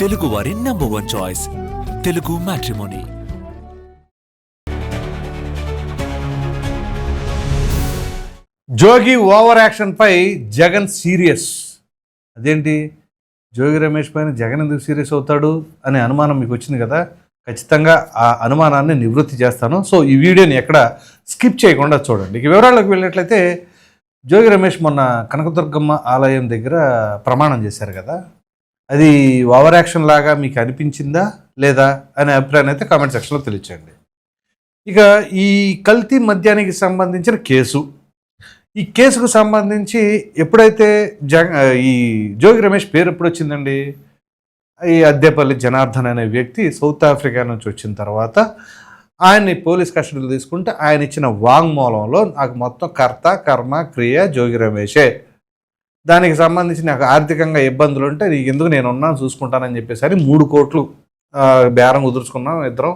తెలుగు వారి number one choice Telugu matrimony Jogi over యాక్షన్పై Jagan serious. అదేంటి? జోగి రమేష్ పైన జగన్ ఎందుకు సీరియస్ అవుతాడు అనే అనుమానం మీకు వచ్చింది కదా? ఖచ్చితంగా ఆ అనుమానాన్ని నివృత్తి చేస్తాను. సో ఈ వీడియోని ఎక్కడ స్కిప్ చేయకుండా చూడండి. ఇక వివరాల్లోకి వెళ్ళినట్లయితే జోగి రమేష్ మొన్న కనకదుర్గమ్మ ఆలయం దగ్గర ప్రమాణం చేశారు కదా? అది ఓవర్ యాక్షన్ లాగా మీకు అనిపించిందా లేదా అనే అభిప్రాయాన్ని అయితే కామెంట్ సెక్షన్లో తెలియచేయండి. ఇక ఈ కల్తీ మద్యానికి సంబంధించిన కేసు. ఈ కేసుకు సంబంధించి ఎప్పుడైతే జగ ఈ జోగి రమేష్ పేరు ఎప్పుడు వచ్చిందండి? ఈ అద్దెపల్లి జనార్దన్ అనే వ్యక్తి సౌత్ ఆఫ్రికా నుంచి వచ్చిన తర్వాత ఆయన్ని పోలీస్ కస్టడీలో తీసుకుంటే ఆయన ఇచ్చిన వాంగ్మూలంలో నాకు మొత్తం కర్త కర్మ క్రియ జోగి రమేషే. దానికి సంబంధించి నాకు ఆర్థికంగా ఇబ్బందులు ఉంటే నీకు ఎందుకు నేను ఉన్నాను చూసుకుంటానని చెప్పేసి అని మూడు కోట్లు బేరం కుదుర్చుకున్నాం ఇద్దరం.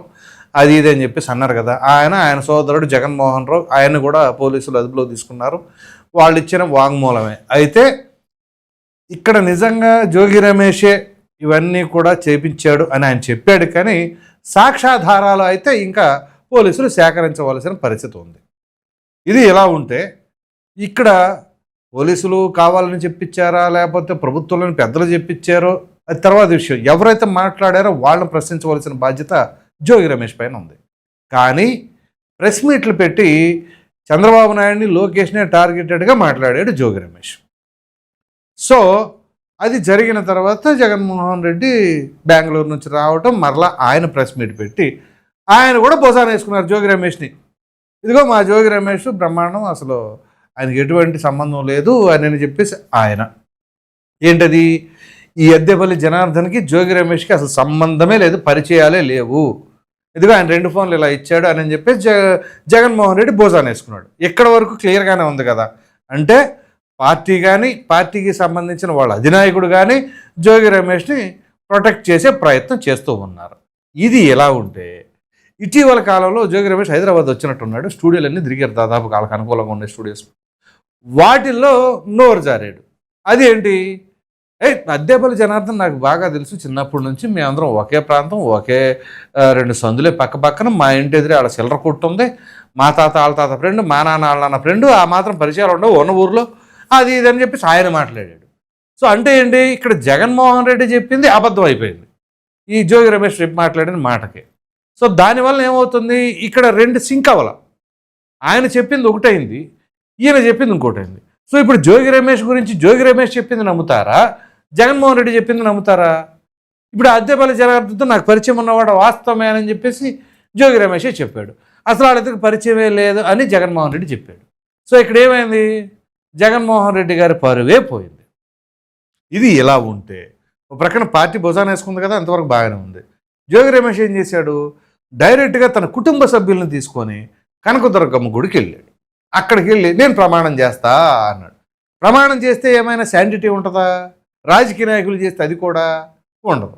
అది ఇది అని చెప్పేసి అన్నారు కదా. ఆయన ఆయన సోదరుడు జగన్మోహన్ రావు ఆయన కూడా పోలీసులు అదుపులో తీసుకున్నారు. వాళ్ళు ఇచ్చిన వాంగ్మూలమే. అయితే ఇక్కడ నిజంగా జోగి రమేషే ఇవన్నీ కూడా చేపించాడు అని ఆయన చెప్పాడు కానీ సాక్ష్యాధారాలు అయితే ఇంకా పోలీసులు సేకరించవలసిన పరిస్థితి ఉంది. ఇది ఎలా ఉంటే ఇక్కడ పోలీసులు కావాలని చెప్పించారా? లేకపోతే ప్రభుత్వంలోని పెద్దలు చెప్పించారో? అది తర్వాత విషయం. ఎవరైతే మాట్లాడారో వాళ్ళని ప్రశ్నించవలసిన బాధ్యత జోగి రమేష్ పైన ఉంది. కానీ ప్రెస్ మీట్లు పెట్టి చంద్రబాబు నాయుడిని లోకేష్నే టార్గెటెడ్గా మాట్లాడాడు జోగి రమేష్. సో అది జరిగిన తర్వాత జగన్మోహన్ రెడ్డి బెంగళూరు నుంచి రావటం మరలా ఆయన ప్రెస్ మీట్ పెట్టి ఆయన కూడా బొసాన వేసుకున్నారు జోగి రమేష్ని. ఇదిగో మా జోగి రమేష్ బ్రహ్మాండం అసలు ఆయనకి ఎటువంటి సంబంధం లేదు అని అని చెప్పేసి ఆయన. ఏంటది? ఈ అద్దెపల్లి జనార్దన్కి జోగి రమేష్కి అసలు సంబంధమే లేదు పరిచయాలే లేవు. ఇదిగో ఆయన రెండు ఫోన్లు ఇలా ఇచ్చాడు అని చెప్పేసి జగ జగన్మోహన్ రెడ్డి భోజనం వేసుకున్నాడు. ఎక్కడ వరకు క్లియర్గానే ఉంది కదా? అంటే పార్టీ కానీ పార్టీకి సంబంధించిన వాళ్ళ అధినాయకుడు కానీ జోగి రమేష్ని ప్రొటెక్ట్ చేసే ప్రయత్నం చేస్తూ ఉన్నారు. ఇది ఎలా ఉంటే ఇటీవల కాలంలో జోగి రమేష్ హైదరాబాద్ వచ్చినట్టున్నాడు స్టూడియోలన్నీ తిరిగారు దాదాపు వాళ్ళకి అనుకూలంగా ఉండే స్టూడియోస్. వాటిల్లో నోరు జారాడు. అదేంటి? ఏ అద్దెపల్లి జనార్దన్ నాకు బాగా తెలుసు. చిన్నప్పటి నుంచి మేమందరం ఒకే ప్రాంతం ఒకే రెండు సందులే పక్క పక్కన. మా ఇంటి ఎదురే ఆడ సిల్లర కొట్టుంది మా తాత వాళ్ళ తాత ఫ్రెండ్ మా నాన్న వాళ్ళ నాన్న ఫ్రెండ్ ఆ మాత్రం పరిచయాలు ఉండవు. ఉన్న ఊర్లో అది ఇది అని చెప్పేసి ఆయన మాట్లాడాడు. సో అంటే ఏంటి? ఇక్కడ జగన్మోహన్ రెడ్డి చెప్పింది అబద్ధం అయిపోయింది. ఈ జోగి రమేష్ రేపు మాట్లాడిన మాటకి. సో దానివల్ల ఏమవుతుంది? ఇక్కడ రెండు సింక్ అవ్వాల. ఆయన చెప్పింది ఒకటైంది. ఈయన చెప్పింది ఇంకోటైంది సో ఇప్పుడు జోగి రమేష్ గురించి జోగి రమేష్ చెప్పింది నమ్ముతారా? జగన్మోహన్ రెడ్డి చెప్పింది నమ్ముతారా? ఇప్పుడు అద్దెపల్లి జనార్దన్తో నాకు పరిచయం ఉన్నవాడు వాస్తవమే అని చెప్పేసి జోగి రమేషే చెప్పాడు. అసలు వాళ్ళిద్దరికి పరిచయమే లేదు అని జగన్మోహన్ రెడ్డి చెప్పాడు. సో ఇక్కడ ఏమైంది? జగన్మోహన్ రెడ్డి గారి పరువే పోయింది. ఇది ఇలా ఉంటే ఒక ప్రక్కన పార్టీ భుజాన వేసుకుంది కదా అంతవరకు బాగానే ఉంది. జోగి రమేష్ ఏం చేశాడు? డైరెక్ట్గా తన కుటుంబ సభ్యులను తీసుకొని కనకదుర్గమ్మ గుడికి వెళ్ళాడు. అక్కడికి వెళ్ళి నేను ప్రమాణం చేస్తా అన్నాడు. ప్రమాణం చేస్తే ఏమైనా శాంటిటీ ఉంటుందా? రాజకీయ నాయకులు చేస్తే అది కూడా ఉండదు.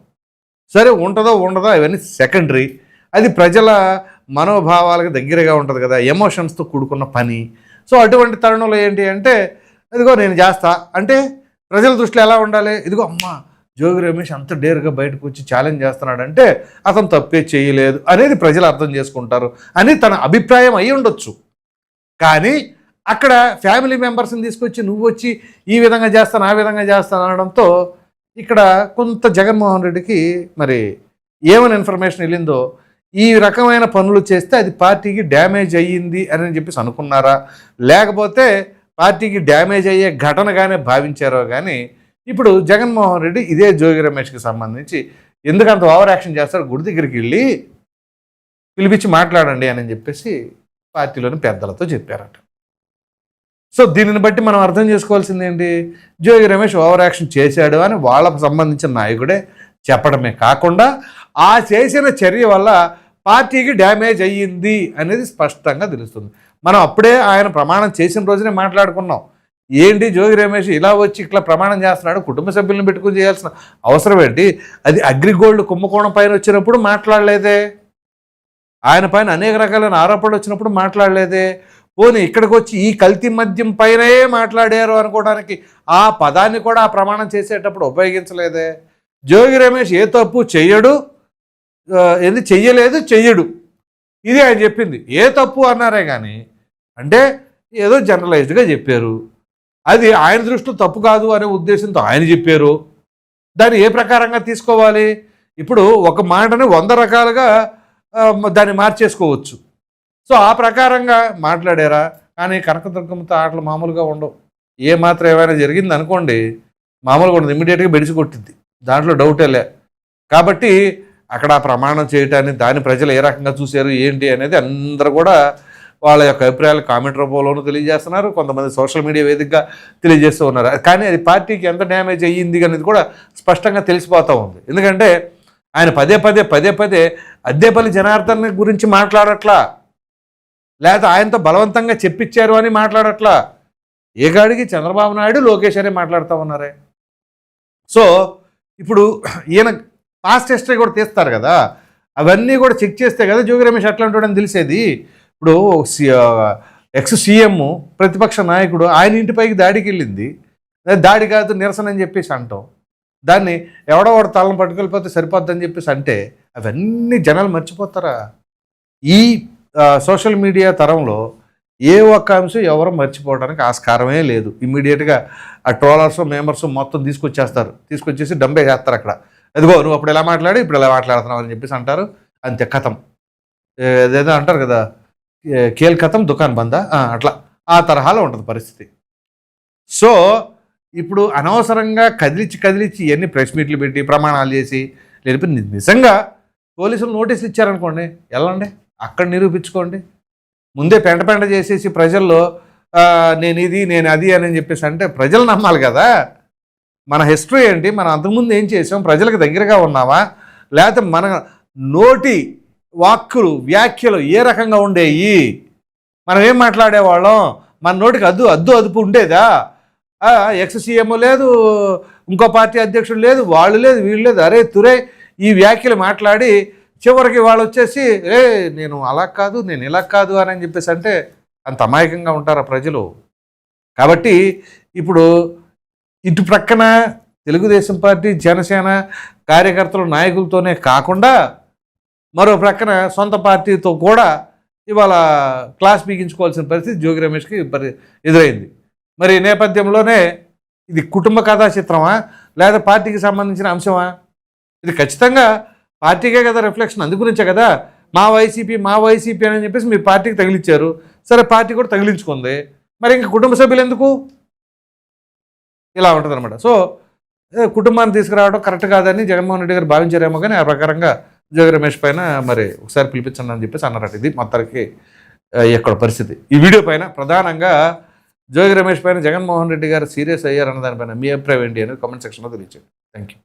సరే ఉంటుందో ఉండదో ఇవన్నీ సెకండరీ. అది ప్రజల మనోభావాలకు దగ్గరగా ఉంటుంది కదా ఎమోషన్స్తో కూడుకున్న పని. సో అటువంటి తరుణంలో ఏంటి అంటే ఇదిగో నేను చేస్తా. అంటే ప్రజల దృష్టిలో ఎలా ఉండాలి? ఇదిగో అమ్మా జోగి రమేష్ అంత డేర్గా బయటకు వచ్చి ఛాలెంజ్ చేస్తున్నాడంటే అతను తప్పే చేయలేదు అనేది ప్రజలు అర్థం చేసుకుంటారు. అని తన అభిప్రాయం అయి ఉండొచ్చు. కానీ అక్కడ ఫ్యామిలీ మెంబర్స్ని తీసుకొచ్చి నువ్వు వచ్చి ఈ విధంగా చేస్తాను ఆ విధంగా చేస్తాను అనడంతో ఇక్కడ కొంత జగన్మోహన్ రెడ్డికి మరి ఏమైనా ఇన్ఫర్మేషన్ వెళ్ళిందో ఈ రకమైన పనులు చేస్తే అది పార్టీకి డ్యామేజ్ అయ్యింది అని చెప్పేసి అనుకున్నారా? లేకపోతే పార్టీకి డ్యామేజ్ అయ్యే ఘటనగానే భావించారో కానీ ఇప్పుడు జగన్మోహన్ రెడ్డి ఇదే జోగి రమేష్కి సంబంధించి ఎందుకంత ఓవర్ యాక్షన్ చేస్తారు గుడి దగ్గరికి వెళ్ళి పిలిపించి మాట్లాడండి అని చెప్పేసి పార్టీలోని పెద్దలతో చెప్పారట. సో దీనిని బట్టి మనం అర్థం చేసుకోవాల్సింది ఏంటి? జోగి రమేష్ ఓవర్ యాక్షన్ చేశాడు అని వాళ్ళకు సంబంధించిన నాయకుడే చెప్పడమే కాకుండా ఆ చేసిన చర్య వల్ల పార్టీకి డ్యామేజ్ అయ్యింది అనేది స్పష్టంగా తెలుస్తుంది. మనం అప్పుడే ఆయన ప్రమాణం చేసిన రోజునే మాట్లాడుకున్నాం. ఏంటి జోగి రమేష్ ఇలా వచ్చి ఇట్లా ప్రమాణం చేస్తున్నాడు కుటుంబ సభ్యులను పెట్టుకుని చేయాల్సిన అవసరం ఏంటి? అది అగ్రిగోల్డ్ కుంభకోణం పైన వచ్చినప్పుడు మాట్లాడలేదే. ఆయన పైన అనేక రకాలైన ఆరోపణలు వచ్చినప్పుడు మాట్లాడలేదే. పోనీ ఇక్కడికి వచ్చి ఈ కల్తీ మద్యం పైనే మాట్లాడారు అనుకోవడానికి ఆ పదాన్ని కూడా ఆ ప్రమాణం చేసేటప్పుడు ఉపయోగించలేదే. జోగి రమేష్ ఏ తప్పు చెయ్యడు ఏది చెయ్యలేదు చెయ్యడు. ఇది ఆయన చెప్పింది. ఏ తప్పు అన్నారే కానీ అంటే ఏదో జనరలైజ్డ్గా చెప్పారు. అది ఆయన దృష్టిలో తప్పు కాదు అనే ఉద్దేశంతో ఆయన చెప్పారు. దాన్ని ఏ ప్రకారంగా తీసుకోవాలి? ఇప్పుడు ఒక మాటని వంద రకాలుగా దాన్ని మార్చేసుకోవచ్చు. సో ఆ ప్రకారంగా మాట్లాడారా? కానీ కనకదుర్గమ్మతో ఆటలు మామూలుగా ఉండవు. ఏ మాత్రం ఏమైనా జరిగింది అనుకోండి మామూలుగా ఉండదు. ఇమీడియట్గా బెడిసి కొట్టింది దాంట్లో డౌటే లే. కాబట్టి అక్కడ ప్రమాణం చేయటాన్ని దాని ప్రజలు ఏ రకంగా చూశారు ఏంటి అనేది అందరూ కూడా వాళ్ళ యొక్క అభిప్రాయాలు కామెంట్ రూపంలోనూ తెలియజేస్తున్నారు. కొంతమంది సోషల్ మీడియా వేదికగా తెలియజేస్తూ ఉన్నారు. కానీ అది పార్టీకి ఎంత డ్యామేజ్ అయ్యింది అనేది కూడా స్పష్టంగా తెలిసిపోతూ ఉంది. ఎందుకంటే ఆయన పదే పదే పదే పదే అద్దెపల్లి జనార్దన్ గురించి మాట్లాడట్లా? లేకపోతే ఆయనతో బలవంతంగా చెప్పించారు అని మాట్లాడట్లా? ఏ గాడికి? చంద్రబాబు నాయుడు లోకేష్ అనే మాట్లాడుతూ ఉన్నారే. సో ఇప్పుడు ఈయన పాస్ట్ హిస్టరీ కూడా తీస్తారు కదా. అవన్నీ కూడా చెక్ చేస్తే కదా జోగి రమేష్ అట్లాంటి ఉంటాడని తెలిసేది. ఇప్పుడు ఎక్స్ సీఎం ప్రతిపక్ష నాయకుడు ఆయన ఇంటిపైకి దాడికి వెళ్ళింది. దాడి కాదు నిరసన అని చెప్పేసి అంటాం. దాన్ని ఎవడో వాడు తలను పట్టుకెళ్ళిపోతే సరిపోద్దని చెప్పేసి అంటే అవన్నీ జనాలు మర్చిపోతారా? ఈ సోషల్ మీడియా తరంలో ఏ ఒక్క అంశం ఎవరు మర్చిపోవడానికి ఆస్కారమే లేదు. ఇమ్మీడియట్గా ఆ ట్రోలర్స్ మెంబర్స్ మొత్తం తీసుకొచ్చేస్తారు. తీసుకొచ్చేసి డంబే చేస్తారు అక్కడ. అదిగో నువ్వు అప్పుడు ఎలా మాట్లాడి ఇప్పుడు ఎలా మాట్లాడుతున్నావు అని చెప్పేసి అంటారు. అంతే కథం. ఏదేదో అంటారు కదా కేల్ కథం దుకాన్ బందా? అట్లా. ఆ తరహాలో ఉంటుంది పరిస్థితి. సో ఇప్పుడు అనవసరంగా కదిలిచ్చి కదిలిచ్చి ఇవన్నీ ప్రెస్ మీట్లు పెట్టి ప్రమాణాలు చేసి లేకపోతే నిజంగా పోలీసులు నోటీసులు ఇచ్చారనుకోండి వెళ్ళండి అక్కడ నిరూపించుకోండి. ముందే పెంట పెంట చేసేసి ప్రజల్లో నేను ఇది నేను అది అని చెప్పేసి అంటే ప్రజలు నమ్మాలి కదా. మన హిస్టరీ ఏంటి? మనం అంతకుముందు ఏం చేసాం? ప్రజలకు దగ్గరగా ఉన్నావా? లేకపోతే మన నోటి వాక్కులు వ్యాఖ్యలు ఏ రకంగా ఉండేవి మనం ఏం మాట్లాడేవాళ్ళం? మన నోటికి అద్దు అద్దు అదుపు ఉండేదా? ఎక్స్ సీఎం లేదు ఇంకో పార్టీ అధ్యక్షుడు లేదు వాళ్ళు లేదు వీళ్ళు లేదు. అరే తురే ఈ వ్యాఖ్యలు మాట్లాడి చివరికి వాళ్ళు వచ్చేసి ఏ నేను అలా కాదు నేను ఇలా కాదు అని చెప్పేసి అంటే అంత అమాయకంగా ఉంటారా ప్రజలు? కాబట్టి ఇప్పుడు ఇటు ప్రక్కన తెలుగుదేశం పార్టీ జనసేన కార్యకర్తలు నాయకులతోనే కాకుండా మరో ప్రక్కన సొంత పార్టీతో కూడా ఇవాళ క్లాస్ బిగించుకోవాల్సిన పరిస్థితి జోగి రమేష్కి పరి ఎదురైంది. మరి ఈ నేపథ్యంలోనే ఇది కుటుంబ కథా చిత్రమా లేదా పార్టీకి సంబంధించిన అంశమా? ఇది ఖచ్చితంగా పార్టీకే కదా రిఫ్లెక్షన్ అందుగురించే కదా? మా వైసీపీ మా వైసీపీ అని చెప్పేసి మీ పార్టీకి తగిలించారు సరే పార్టీ కూడా తగిలించుకుంది. మరి ఇంక కుటుంబ సభ్యులు ఎందుకు? ఇలా ఉంటుంది అనమాట సో కుటుంబాన్ని తీసుకురావడం కరెక్ట్ కాదని జగన్మోహన్ రెడ్డి గారు భావించారేమో కానీ ఆ ప్రకారంగా జోగి రమేష్ పైన మరి ఒకసారి పిలిపించండి అని చెప్పేసి అన్నారట. ఇది మొత్తానికి ఎక్కడ పరిస్థితి? ఈ వీడియో పైన ప్రధానంగా జోగి రమేష్ పైన జగన్మోహన్ రెడ్డి గారు సీరియస్ అయ్యారన్న దానిపైన మీ అభిప్రాయం ఏంటి అనేది కామెంట్ సెక్షన్లో తెలియచేయండి. Thank you